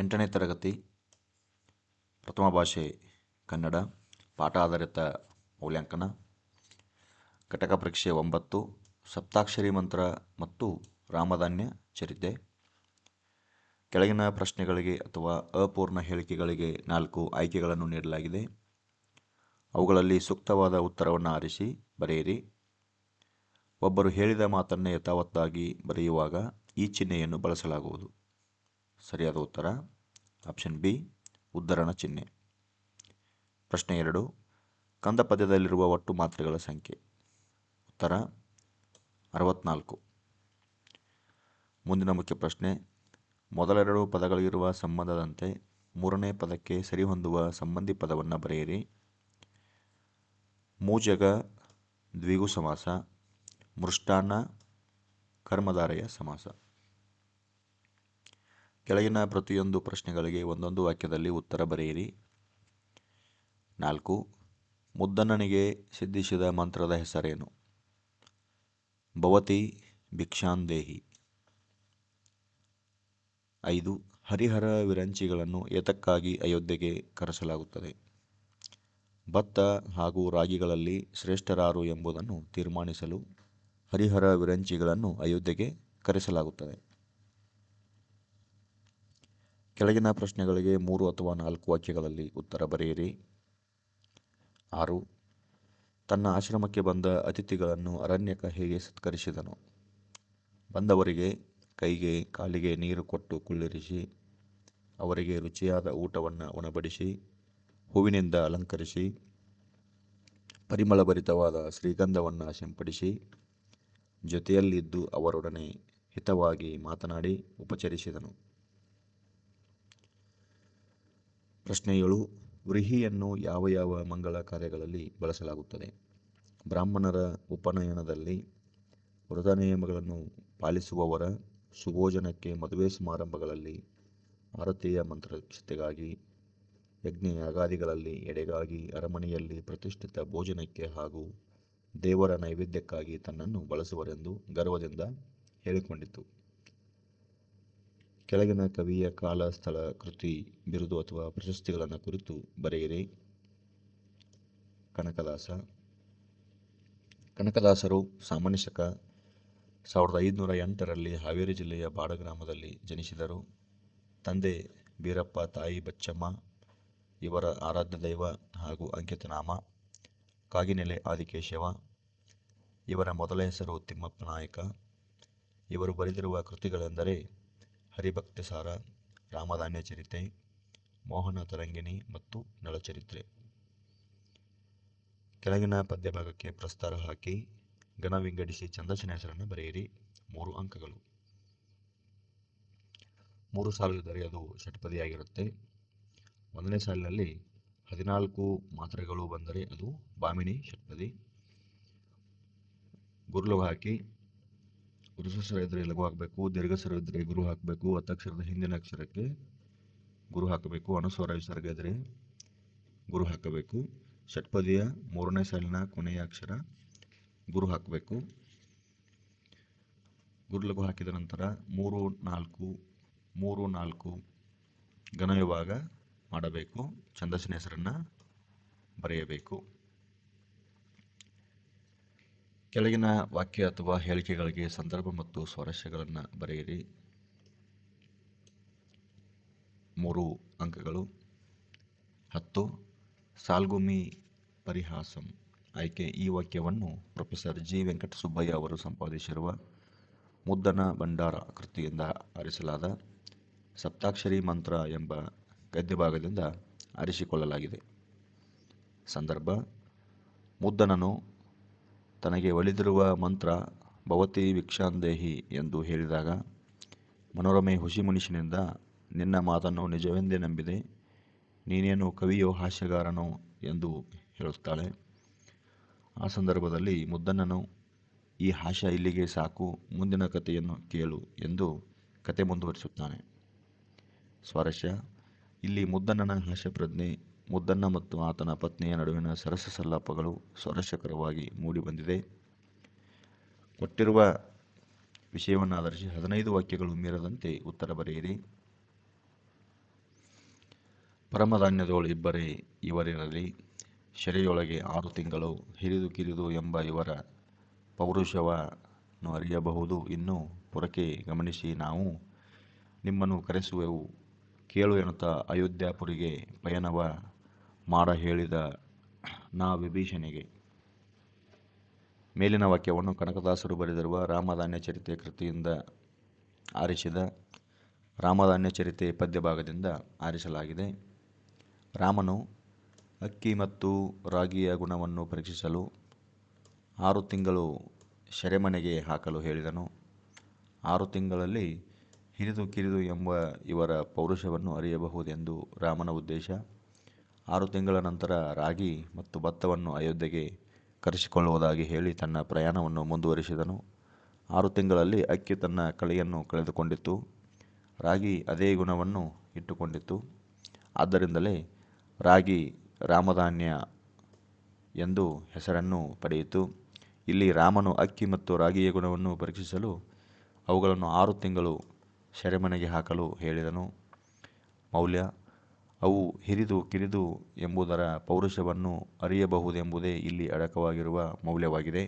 ಎಂಟನೇ ತರಗತಿ, ಪ್ರಥಮ ಭಾಷೆ ಕನ್ನಡ, ಪಾಠ ಆಧಾರಿತ ಮೌಲ್ಯಾಂಕನ, ಘಟಕ ಪರೀಕ್ಷೆ ಒಂಬತ್ತು, ಸಪ್ತಾಕ್ಷರಿ ಮಂತ್ರ ಮತ್ತು ರಾಮಧಾನ್ಯ ಚರಿತೆ. ಕೆಳಗಿನ ಪ್ರಶ್ನೆಗಳಿಗೆ ಅಥವಾ ಅಪೂರ್ಣ ಹೇಳಿಕೆಗಳಿಗೆ ನಾಲ್ಕು ಆಯ್ಕೆಗಳನ್ನು ನೀಡಲಾಗಿದೆ. ಅವುಗಳಲ್ಲಿ ಸೂಕ್ತವಾದ ಉತ್ತರವನ್ನು ಆರಿಸಿ, ಬರೆಯಿರಿ. ಒಬ್ಬರು ಹೇಳಿದ ಮಾತನ್ನೇ ಯಥಾವತ್ತಾಗಿ ಬರೆಯುವಾಗ ಈ ಚಿಹ್ನೆಯನ್ನು ಬಳಸಲಾಗುವುದು. ಸರಿಯಾದ ಉತ್ತರ? ಆಪ್ಷನ್ ಬಿ ಉದ್ಧರಣ ಚಿಹ್ನೆ. ಪ್ರಶ್ನೆ ಎರಡು, ಕಂದ ಪದ್ಯದಲ್ಲಿರುವ ಒಟ್ಟು ಮಾತ್ರೆಗಳ ಸಂಖ್ಯೆ. ಉತ್ತರ, ಅರವತ್ನಾಲ್ಕು. ಮುಂದಿನ ಮುಖ್ಯ ಪ್ರಶ್ನೆ, ಮೊದಲೆರಡು ಪದಗಳಿರುವ ಸಂಬಂಧದಂತೆ ಮೂರನೇ ಪದಕ್ಕೆ ಸರಿಹೊಂದುವ ಸಂಬಂಧಿ ಪದವನ್ನು ಬರೆಯಿರಿ. ಮೂಜಗ ದ್ವಿಗು ಸಮಾಸ ಮೃಷ್ಟಾನ್ನ, ಕರ್ಮಧಾರೆಯ ಸಮಾಸ. ಕೆಳಗಿನ ಪ್ರತಿಯೊಂದು ಪ್ರಶ್ನೆಗಳಿಗೆ ಒಂದೊಂದು ವಾಕ್ಯದಲ್ಲಿ ಉತ್ತರ ಬರೆಯಿರಿ. ನಾಲ್ಕು, ಮುದ್ದಣ್ಣನಿಗೆ ಸಿದ್ಧಿಸಿದ ಮಂತ್ರದ ಹೆಸರೇನು? ಭವತಿ ಭಿಕ್ಷಾಂದೇಹಿ ಐದು, ಹರಿಹರ ವಿರಂಚಿಗಳನ್ನು ಏತಕ್ಕಾಗಿ ಅಯೋಧ್ಯೆಗೆ ಕರೆಸಲಾಗುತ್ತದೆ? ಭತ್ತ ಹಾಗೂ ರಾಗಿಗಳಲ್ಲಿ ಶ್ರೇಷ್ಠರಾರು ಎಂಬುದನ್ನು ತೀರ್ಮಾನಿಸಲು ಹರಿಹರ ವಿರಂಚಿಗಳನ್ನು ಅಯೋಧ್ಯೆಗೆ ಕರೆಸಲಾಗುತ್ತದೆ. ಕೆಳಗಿನ ಪ್ರಶ್ನೆಗಳಿಗೆ ಮೂರು ಅಥವಾ ನಾಲ್ಕು ವಾಕ್ಯಗಳಲ್ಲಿ ಉತ್ತರ ಬರೆಯಿರಿ. ಆರು, ತನ್ನ ಆಶ್ರಮಕ್ಕೆ ಬಂದ ಅತಿಥಿಗಳನ್ನು ಅರಣ್ಯಕ ಹೇಗೆ ಸತ್ಕರಿಸಿದನು? ಬಂದವರಿಗೆ ಕೈಗೆ ಕಾಲಿಗೆ ನೀರು ಕೊಟ್ಟು ಕುಳ್ಳಿರಿಸಿ, ಅವರಿಗೆ ರುಚಿಯಾದ ಊಟವನ್ನು ಉಣಬಡಿಸಿ ಹೂವಿನಿಂದ ಅಲಂಕರಿಸಿ, ಪರಿಮಳಭರಿತವಾದ ಶ್ರೀಗಂಧವನ್ನು ಸಿಂಪಡಿಸಿ, ಜೊತೆಯಲ್ಲಿದ್ದು ಅವರೊಡನೆ ಹಿತವಾಗಿ ಮಾತನಾಡಿ ಉಪಚರಿಸಿದನು. ಪ್ರಶ್ನೆ ಏಳು ವ್ರೀಹಿಯನ್ನು ಯಾವ ಯಾವ ಮಂಗಳ ಕಾರ್ಯಗಳಲ್ಲಿ ಬಳಸಲಾಗುತ್ತದೆ? ಬ್ರಾಹ್ಮಣರ ಉಪನಯನದಲ್ಲಿ ವ್ರತ ನಿಯಮಗಳನ್ನು ಪಾಲಿಸುವವರ ಸುಭೋಜನಕ್ಕೆ ಮದುವೆ ಸಮಾರಂಭಗಳಲ್ಲಿ ಭಾರತೀಯ ಮಂತ್ರಕ್ಷತೆಗಾಗಿ ಯಜ್ಞ ಯಾಗಾದಿಗಳಲ್ಲಿ ಎಡೆಗಾಗಿ ಅರಮನೆಯಲ್ಲಿ ಪ್ರತಿಷ್ಠಿತ ಭೋಜನಕ್ಕೆ ಹಾಗೂ ದೇವರ ನೈವೇದ್ಯಕ್ಕಾಗಿ ತನ್ನನ್ನು ಬಳಸುವರೆಂದು ಗರ್ವದಿಂದ ಹೇಳಿಕೊಂಡಿತು. ಕೆಳಗಿನ ಕವಿಯ ಕಾಲ, ಸ್ಥಳ, ಕೃತಿ, ಬಿರುದು ಅಥವಾ ಪ್ರಶಸ್ತಿಗಳನ್ನು ಕುರಿತು ಬರೆಯಿರಿ. ಕನಕದಾಸ. ಕನಕದಾಸರು ಸಾಮಾನ್ಯ ಶಕ. ಸಾವಿರದ ಐದುನೂರ ಎಂಟರಲ್ಲಿ ಹಾವೇರಿ ಜಿಲ್ಲೆಯ ಬಾಡ ಗ್ರಾಮದಲ್ಲಿ ಜನಿಸಿದರು. ತಂದೆ ಬೀರಪ್ಪ ತಾಯಿ ಬಚ್ಚಮ್ಮ, ಇವರ ಆರಾಧ್ಯ ದೈವ ಹಾಗೂ ಅಂಕಿತನಾಮ, ಕಾಗಿನೆಲೆ ಆದಿಕೇಶವ, ಇವರ ಮೊದಲ ಹೆಸರು ತಿಮ್ಮಪ್ಪ ನಾಯಕ. ಇವರು ಬರೆದಿರುವ ಕೃತಿಗಳೆಂದರೆ ಹರಿಭಕ್ತಿ ಸಾರ, ರಾಮಧಾನ್ಯ ಚರಿತೆ, ಮೋಹನ ತರಂಗಿಣಿ ಮತ್ತು ನಳಚರಿತ್ರೆ ಕೆಳಗಿನ ಪದ್ಯಭಾಗಕ್ಕೆ ಪ್ರಸ್ತಾರ ಹಾಕಿ ಘನ ವಿಂಗಡಿಸಿ ಹೆಸರನ್ನು ಬರೆಯಿರಿ. ಮೂರು ಅಂಕಗಳು. ಮೂರು ಸಾಲಿದ್ದರೆ ಅದು ಷಟ್ಪದಿಯಾಗಿರುತ್ತೆ. ಒಂದನೇ ಸಾಲಿನಲ್ಲಿ ಹದಿನಾಲ್ಕು ಮಾತ್ರೆಗಳು ಬಂದರೆ ಅದು ಬಾಮಿನಿ ಷಟ್ಪದಿ. ಗುರುಲು ಹಾಕಿ ಗುರುಸರ ಇದ್ರೆ ಲಘು ಹಾಕಬೇಕು ದೀರ್ಘಸ್ವರ ಇದ್ರೆ ಗುರು ಹಾಕಬೇಕು ಅತ್ತಕ್ಷರದ ಹಿಂದಿನ ಅಕ್ಷರಕ್ಕೆ ಗುರು ಹಾಕಬೇಕು, ಅನುಸ್ವರ ವಿಸರ್ಗ ಇದ್ರೆ ಗುರು ಹಾಕಬೇಕು. ಷಟ್ಪದಿಯ ಮೂರನೇ ಸಾಲಿನ ಕೊನೆಯ ಅಕ್ಷರ ಗುರು ಹಾಕಬೇಕು. ಗುರು ಲಘು ಹಾಕಿದ ನಂತರ ಮೂರು ನಾಲ್ಕು ಮೂರು ನಾಲ್ಕು ಘನ ವಿಭಾಗ ಮಾಡಬೇಕು. ಛಂದಸ್ಸಿನ ಹೆಸರನ್ನು ಬರೆಯಬೇಕು. ಕೆಳಗಿನ ವಾಕ್ಯ ಅಥವಾ ಹೇಳಿಕೆಗಳಿಗೆ ಸಂದರ್ಭ ಮತ್ತು ಸ್ವಾರಸ್ಯಗಳನ್ನು ಬರೆಯಿರಿ. ಮೂರು ಅಂಕಗಳು. ಹತ್ತು. ಸಾಲ್ಗುಮಿ ಪರಿಹಾಸಂ. ಆಯ್ಕೆ ಈ ವಾಕ್ಯವನ್ನು ಪ್ರೊಫೆಸರ್ ಜಿ. ವೆಂಕಟಸುಬ್ಬಯ್ಯ ಅವರು ಸಂಪಾದಿಸಿರುವ ಮುದ್ದನ ಭಂಡಾರ ಕೃತಿಯಿಂದ ಆರಿಸಲಾದ ಸಪ್ತಾಕ್ಷರಿ ಮಂತ್ರ ಎಂಬ ಗದ್ಯಭಾಗದಿಂದ ಆರಿಸಿಕೊಳ್ಳಲಾಗಿದೆ. ಸಂದರ್ಭ. ಮುದ್ದನನು ತನಗೆ ಒಲಿದಿರುವ ಮಂತ್ರ, ಭವತಿ ವಿಕ್ಷಾಂದೇಹಿ ಎಂದು ಹೇಳಿದಾಗ, ಮನೋರಮೆ ಹುಸಿಮುನಿಷಿನಿಂದ ನಿನ್ನ ಮಾತನ್ನು ನಿಜವೆಂದೇ ನಂಬಿದೆ, ನೀನೇನು ಕವಿಯೋ ಹಾಸ್ಯಗಾರನೋ ಎಂದು ಹೇಳುತ್ತಾಳೆ. ಆ ಸಂದರ್ಭದಲ್ಲಿ ಮುದ್ದಣ್ಣನು, ಈ ಹಾಸ್ಯ ಇಲ್ಲಿಗೆ ಸಾಕು, ಮುಂದಿನ ಕಥೆಯನ್ನು ಕೇಳು ಎಂದು ಕತೆ ಮುಂದುವರಿಸುತ್ತಾನೆ. ಸ್ವಾರಸ್ಯ, ಇಲ್ಲಿ ಮುದ್ದಣ್ಣನ ಹಾಸ್ಯ ಪ್ರಜ್ಞೆ ಮುದ್ದಣ್ಣ ಮತ್ತು ಆತನ ಪತ್ನಿಯ ನಡುವಿನ ಸರಸ ಸಲ್ಲಾಪಗಳು ಸ್ವಾರಸ್ಯಕರವಾಗಿ ಮೂಡಿಬಂದಿದೆ ಕೊಟ್ಟಿರುವ ವಿಷಯವನ್ನು ಆಧರಿಸಿ ಹದಿನೈದು ವಾಕ್ಯಗಳು ಮೀರದಂತೆ ಉತ್ತರ ಬರೆಯಿರಿ. ಪರಮಧಾನ್ಯದವಳು ಇಬ್ಬರೇ ಇವರಿರಲಿ. ಶೆರೆಯೊಳಗೆ ಆರು ತಿಂಗಳು, ಹಿರಿದು ಕಿರಿದು ಎಂಬ ಇವರ ಪೌರುಷವನ್ನು ಅರಿಯಬಹುದು. ಇನ್ನು ಪುರಕೆ ಗಮನಿಸಿ, ನಾವು ನಿಮ್ಮನ್ನು ಕರೆಸುವೆವು. ಕೇಳು ಎನ್ನುತ್ತಾ ಅಯೋಧ್ಯಾಪುರಿಗೆ ಪಯಣವ ಮಾಡ ಹೇಳಿದ ನಾ ವಿಭೀಷಣಿಗೆ. ಮೇಲಿನ ವಾಕ್ಯವನ್ನು ಕನಕದಾಸರು ಬರೆದಿರುವ ರಾಮಧಾನ್ಯ ಚರಿತೆ ಕೃತಿಯಿಂದ ಆರಿಸಿದ ರಾಮಧಾನ್ಯ ಚರಿತೆ ಪದ್ಯಭಾಗದಿಂದ ಆರಿಸಲಾಗಿದೆ. ರಾಮನು ಅಕ್ಕಿ ಮತ್ತು ರಾಗಿಯ ಗುಣವನ್ನು ಪರೀಕ್ಷಿಸಲು ಆರು ತಿಂಗಳು ಸೆರೆಮನೆಗೆ ಹಾಕಲು ಹೇಳಿದನು. ಆರು ತಿಂಗಳಲ್ಲಿ ಹಿರಿದು ಕಿರಿದು ಎಂಬ ಇವರ ಪೌರುಷವನ್ನು ಅರಿಯಬಹುದೆಂದು ರಾಮನ ಉದ್ದೇಶ. ಆರು ತಿಂಗಳ ನಂತರ ರಾಗಿ ಮತ್ತು ಭತ್ತವನ್ನು ಅಯೋಧ್ಯೆಗೆ ಕರೆಸಿಕೊಳ್ಳುವುದಾಗಿ ಹೇಳಿ ತನ್ನ ಪ್ರಯಾಣವನ್ನು ಮುಂದುವರಿಸಿದನು. ಆರು ತಿಂಗಳಲ್ಲಿ ಅಕ್ಕಿ ತನ್ನ ಕಳೆಯನ್ನು ಕಳೆದುಕೊಂಡಿತ್ತು. ರಾಗಿ ಅದೇ ಗುಣವನ್ನು ಇಟ್ಟುಕೊಂಡಿತ್ತು. ಆದ್ದರಿಂದಲೇ ರಾಗಿ ರಾಮಧಾನ್ಯ ಎಂದು ಹೆಸರನ್ನು ಪಡೆಯಿತು. ಇಲ್ಲಿ ರಾಮನು ಅಕ್ಕಿ ಮತ್ತು ರಾಗಿಯ ಗುಣವನ್ನು ಪರೀಕ್ಷಿಸಲು ಅವುಗಳನ್ನು ಆರು ತಿಂಗಳು ಸೆರೆಮನೆಗೆ ಹಾಕಲು ಹೇಳಿದನು. ಮೌಲ್ಯ ಅವು ಹಿರಿದು ಕಿರಿದು ಎಂಬುದರ ಪೌರುಷವನ್ನು ಅರಿಯಬಹುದೆಂಬುದೇ ಇಲ್ಲಿ ಅಡಕವಾಗಿರುವ ಮೌಲ್ಯವಾಗಿದೆ.